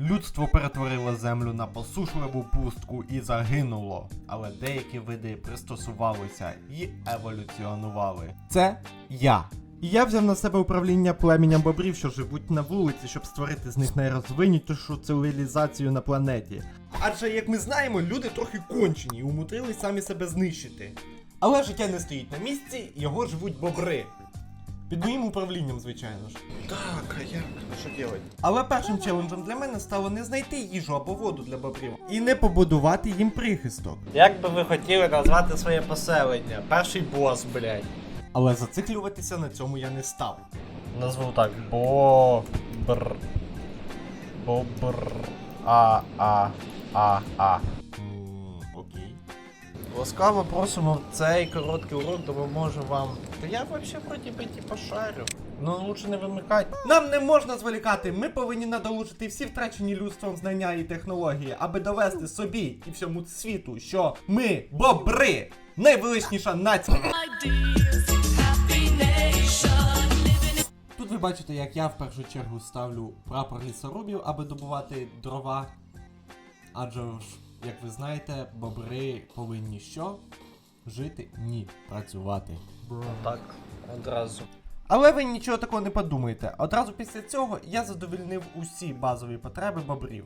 Людство перетворило землю на посушливу пустку і загинуло, але деякі види пристосувалися і еволюціонували. Це я. І я взяв на себе управління племінням бобрів, що живуть на вулиці, щоб створити з них найрозвинутішу цивілізацію на планеті. Адже, як ми знаємо, люди трохи кончені і умудрились самі себе знищити. Але життя не стоїть на місці, його живуть бобри. Під моїм управлінням, звичайно ж. Так, а як? Що делать? Але першим челенджем для мене стало не знайти їжу або воду для бобрів і не побудувати їм прихисток. Як би ви хотіли назвати своє поселення? Перший бос, блядь. Але зациклюватися на цьому я не став. Назву так. Бобр. Бобр. А, а, а, а. Ласкаво просимо цей короткий урок допоможе вам. Та я вообще вроді би типа шарю. Ну лучше не вимикать. Нам не можна зволікати. Ми повинні надолучити всі втрачені людством знання і технології, аби довести собі і всьому світу, що ми бобри! Найвеличніша нація. Тут ви бачите, як я в першу чергу ставлю прапор лісорубів, аби добувати дрова. Адже ж, як ви знаєте, бобри повинні що? Жити? Ні, працювати. Так, одразу. Але ви нічого такого не подумаєте. Одразу після цього я задовільнив усі базові потреби бобрів.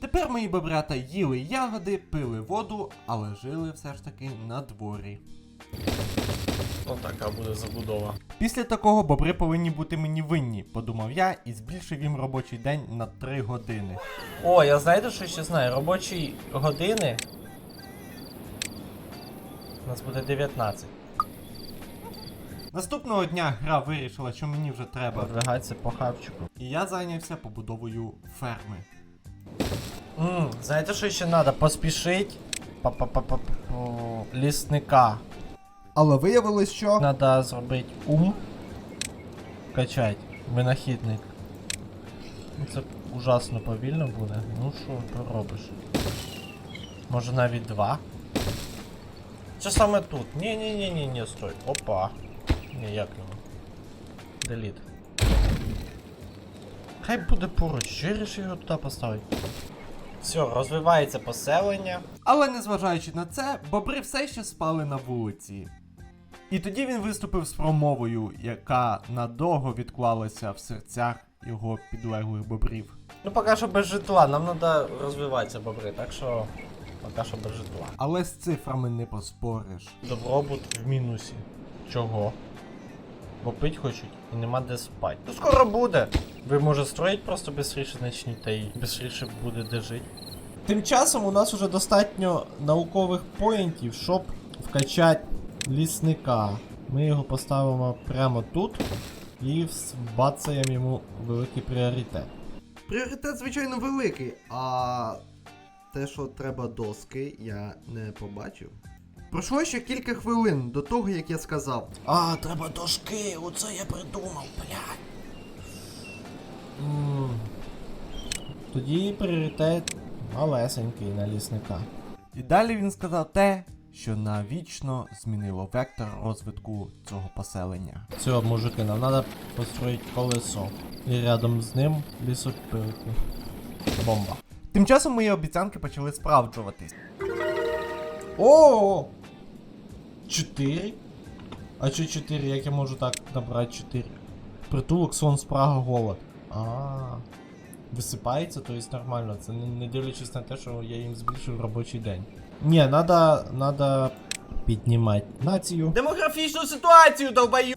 Тепер мої бобрята їли ягоди, пили воду, але жили все ж таки на дворі. Ну така буде забудова. Після такого бобри повинні бути мені винні, подумав я і збільшив їм робочий день на 3 години. О, я знаєте, що ще знаю? Робочі години. У нас буде 19. Наступного дня гра вирішила, що мені вже треба. Продвигатися по хавчику. І я зайнявся побудовою ферми. Ммм, знаєте, що ще треба? Поспішить. Лісника. Але виявилось, що. Надо зробити ум. Качать. Винахідник. Ну, Це ужасно повільно буде. Ну що поробиш? Може навіть два? Чи саме тут? Ні, ні, ні, ні, ні, стой. Опа. Ні, як його? Деліт. Хай буде поруч, що я рішив його туди поставити. Все, розвивається поселення. Але незважаючи на це, бобри все ще спали на вулиці. І тоді він виступив з промовою, яка надовго відклалася в серцях його підлеглих бобрів. Ну, поки що без житла, нам треба розвиватися, бобри, так що поки що без житла. Але з цифрами не поспориш. Добробут в мінусі. Чого? Бо пить хочуть і нема де спати. Ну скоро буде. Ви може строїть просто бистріше начніть, та й бистріше буде де жити. Тим часом у нас уже достатньо наукових поінтів, щоб вкачати лісника. Ми його поставимо прямо тут і бацаємо йому великий пріоритет. Пріоритет, звичайно, великий, а те, що треба доски, я не побачив. Пройшло ще кілька хвилин до того, як я сказав. А, треба дошки, оце я придумав, блядь. Тоді пріоритет малесенький на лісника. І далі він сказав те, що навічно змінило вектор розвитку цього поселення. Все, мужики, нам треба построїти колесо. І рядом з ним лісопилку. Бомба. Тим часом мої обіцянки почали справджуватись. О! Чотири? А чи чотири? Як я можу так набрати чотири? Притулок, сон, спрага, голод. А. Висипається, то есть нормально. Це не, не дивлячись на те, що я їм збільшив робочий день. Ні, надо, надо піднімати націю. Демографічну ситуацію, долбаю!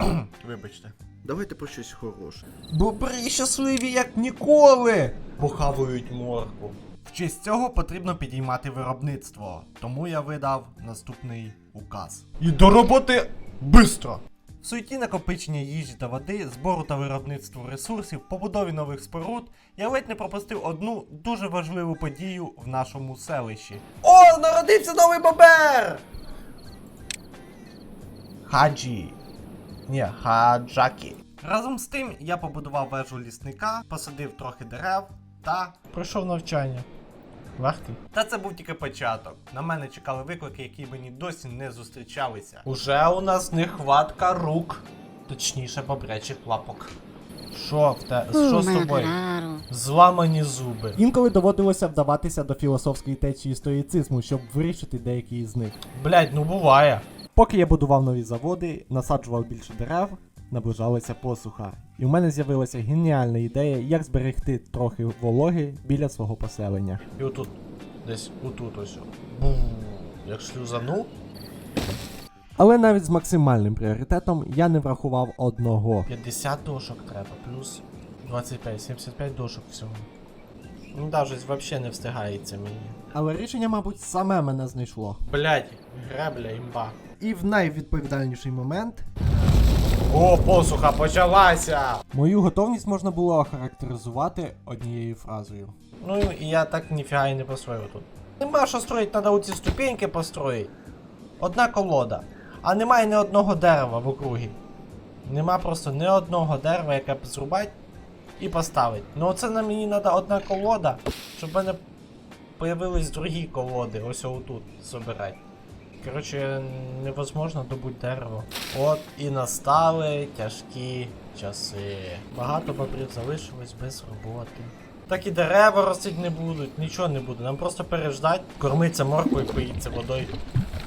Вибачте. Давайте про щось хороше. Бобри щасливі, як ніколи! Похавують морку. В честь цього потрібно підіймати виробництво, тому я видав наступний указ. І до роботи бистро! В суеті накопичення їжі та води, збору та виробництву ресурсів, побудові нових споруд, я ледь не пропустив одну дуже важливу подію в нашому селищі. О, народився новий бобер! Хаджі. Ні, хаджакі. Разом з тим я побудував вежу лісника, посадив трохи дерев та. Пройшов навчання. Легкий. Та це був тільки початок. На мене чекали виклики, які мені досі не зустрічалися. Уже у нас нехватка рук. Точніше, бобрячих лапок. Що в те? Що з тобою? Зламані зуби. Інколи доводилося вдаватися до філософської течії стоїцизму, щоб вирішити деякі з них. Блять, ну буває. Поки я будував нові заводи, насаджував більше дерев, наближалася посуха. І в мене з'явилася геніальна ідея, як зберегти трохи вологи біля свого поселення. І отут. Десь отут ось. Бу. Як шлюзану. Але навіть з максимальним пріоритетом я не врахував одного. 50 дошок треба, плюс 25, 75 дошок всього. Ну да, щось взагалі не встигається мені. Але рішення, мабуть, саме мене знайшло. Блять, гребля, імба. І в найвідповідальніший момент О, посуха почалася! мою готовність можна було охарактеризувати однією фразою. Ну і я так ніфіга і не построїв тут. Нема що строїть, треба оці ступеньки построїти. Одна колода. А немає ні одного дерева в округі. Нема просто ні одного дерева, яке б зрубати і поставити. Ну оце на мені треба одна колода, щоб в мене появились другі колоди, ось отут забирати. Коротше, невозможно добути дерево. От і настали тяжкі часи. Багато бобрів залишилось без роботи. Так і дерева ростить не будуть, нічого не буде. Нам просто переждать, кормиться морквою, поїться водою.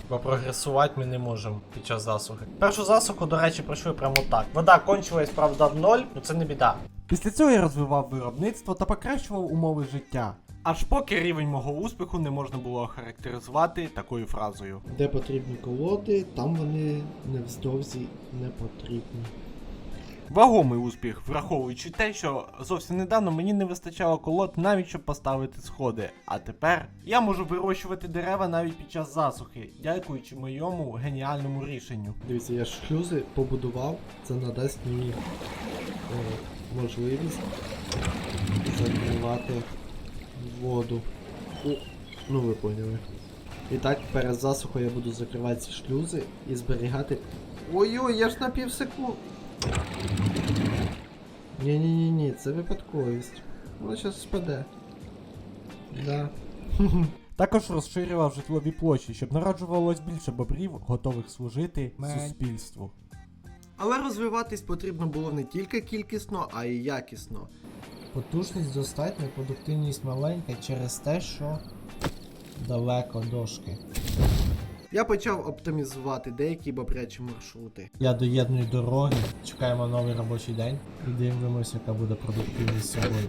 Бо прогресувати ми не можемо під час засухи. Першу засуху, до речі, пройшли прямо так. Вода кончилась, правда, в ноль, ну це не біда. Після цього я розвивав виробництво та покращував умови життя. Аж поки рівень мого успіху не можна було охарактеризувати такою фразою. Де потрібні колоди, там вони невздовзі не потрібні. Вагомий успіх, враховуючи те, що зовсім недавно мені не вистачало колод навіть щоб поставити сходи. А тепер я можу вирощувати дерева навіть під час засухи, дякуючи моєму геніальному рішенню. Дивіться, я шлюзи побудував, це надасть мені е, можливість закривати воду. О, ну ви поняли. І так, перед засухою я буду закривати ці шлюзи і зберігати. Ой-ой, я ж на пів секунд. Ні-ні-ні, це випадковість. Воно зараз спаде. Да. Також розширював житлові площі, щоб народжувалось більше бобрів, готових служити суспільству. Але розвиватись потрібно було не тільки кількісно, а й якісно. Потужність достатня, продуктивність маленька через те, що далеко дошки. Я почав оптимізувати деякі бобрячі маршрути. Я доєдную дороги, чекаємо новий робочий день і дивимося, яка буде продуктивність сьогодні.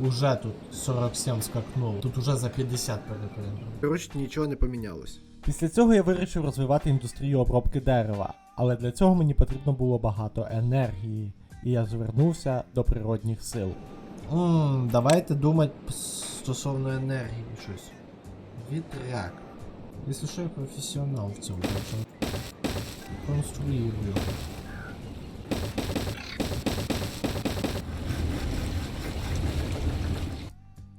Уже тут 47 скакнуло, тут уже за 50 перепринув. Коротше, нічого не помінялось. Після цього я вирішив розвивати індустрію обробки дерева, але для цього мені потрібно було багато енергії, і я звернувся до природних сил. Ммм, давайте думати стосовно енергії щось. Вітряк. Якщо що, я професіонал в цьому, конструюю.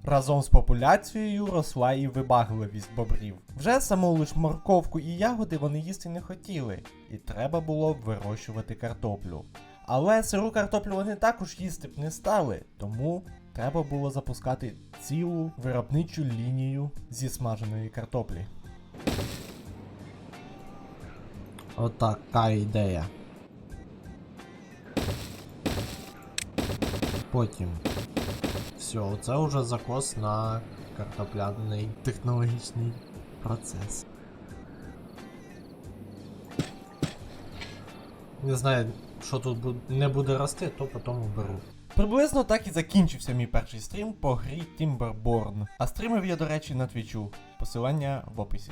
Разом з популяцією росла і вибагливість бобрів. Вже саму лиш морковку і ягоди вони їсти не хотіли, і треба було вирощувати картоплю. Але сиру картоплю вони також їсти б не стали, тому треба було запускати цілу виробничу лінію зі смаженої картоплі. Отака ідея. Потім. Все, це вже закос на картопляний технологічний процес. Не знаю, що тут не буде рости, то потім беру. Приблизно так і закінчився мій перший стрім по грі Timberborn. А стрімив я, до речі, на твічу. Посилання в описі.